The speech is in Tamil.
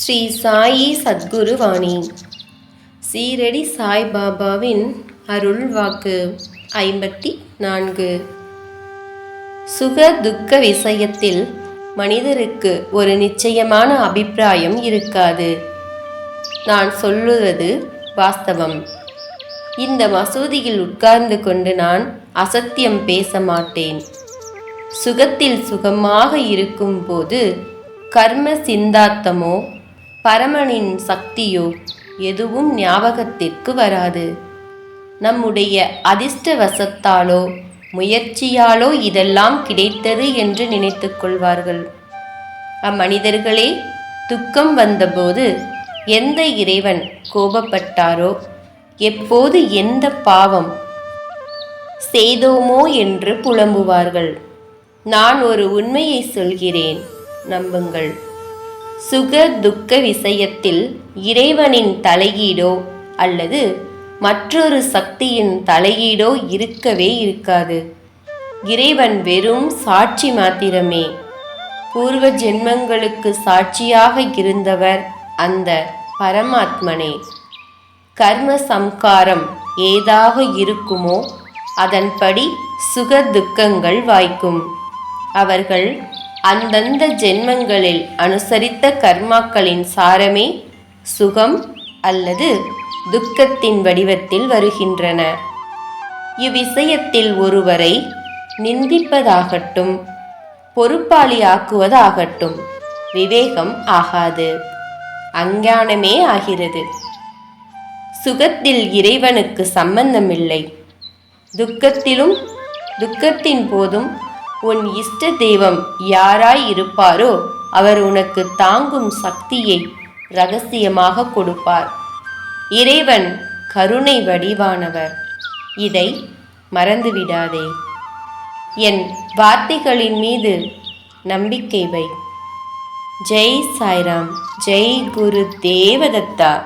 ஸ்ரீ சாயி சத்குரு வாணி சீரடி சாய்பாபாவின் அருள் வாக்கு ஐம்பத்தி நான்கு சுக துக்க விஷயத்தில் மனிதருக்கு ஒரு நிச்சயமான அபிப்பிராயம் இருக்காது. நான் சொல்லுவது வாஸ்தவம். இந்த மசூதியில் உட்கார்ந்து கொண்டு நான் அசத்தியம் பேச மாட்டேன். சுகத்தில் சுகமாக இருக்கும்போது கர்ம சிந்தாத்தமோ பரமனின் சக்தியோ எதுவும் ஞாபகத்திற்கு வராது. நம்முடைய அதிர்ஷ்டவசத்தாலோ முயற்சியாலோ இதெல்லாம் கிடைத்தது என்று நினைத்து கொள்வார்கள். அம்மனிதர்களே துக்கம் வந்தபோது எந்த இறைவன் கோபப்பட்டாரோ எப்போது எந்த பாவம் செய்தோமோ என்று புலம்புவார்கள். நான் ஒரு உண்மையை சொல்கிறேன் நம்புங்கள். சுக துக்க விஷயத்தில் இறைவனின் தலையீடோ அல்லது மற்றொரு சக்தியின் தலையீடோ இருக்கவே இருக்காது. இறைவன் வெறும் சாட்சி மாத்திரமே. பூர்வ ஜென்மங்களுக்கு சாட்சியாக இருந்தவர் அந்த பரமாத்மனே. கர்ம சம்காரம் ஏதாக இருக்குமோ அதன்படி சுக துக்கங்கள் வாய்க்கும். அவர்கள் அந்தந்த ஜென்மங்களில் அனுசரித்த கர்மாக்களின் சாரமே சுகம் அல்லது துக்கத்தின் வடிவத்தில் வருகின்றன. இவ்விஷயத்தில் ஒருவரை நிந்திப்பதாகட்டும் பொறுப்பாளியாக்குவதாகட்டும் விவேகம் ஆகாது. அஞ்ஞானமே ஆகிறது. சுகத்தில் இறைவனுக்கு சம்பந்தமில்லை. துக்கத்திலும் துக்கத்தின் போதும் உன் இஷ்ட தெய்வம் யாராய் இருப்பாரோ அவர் உனக்கு தாங்கும் சக்தியை ரகசியமாக கொடுப்பார். இறைவன் கருணை வடிவானவர். இதை மறந்துவிடாதே. என் வார்த்தைகளின் மீது நம்பிக்கை வை. ஜெய் சாய்ராம் ஜெய் குரு தேவதத்தா.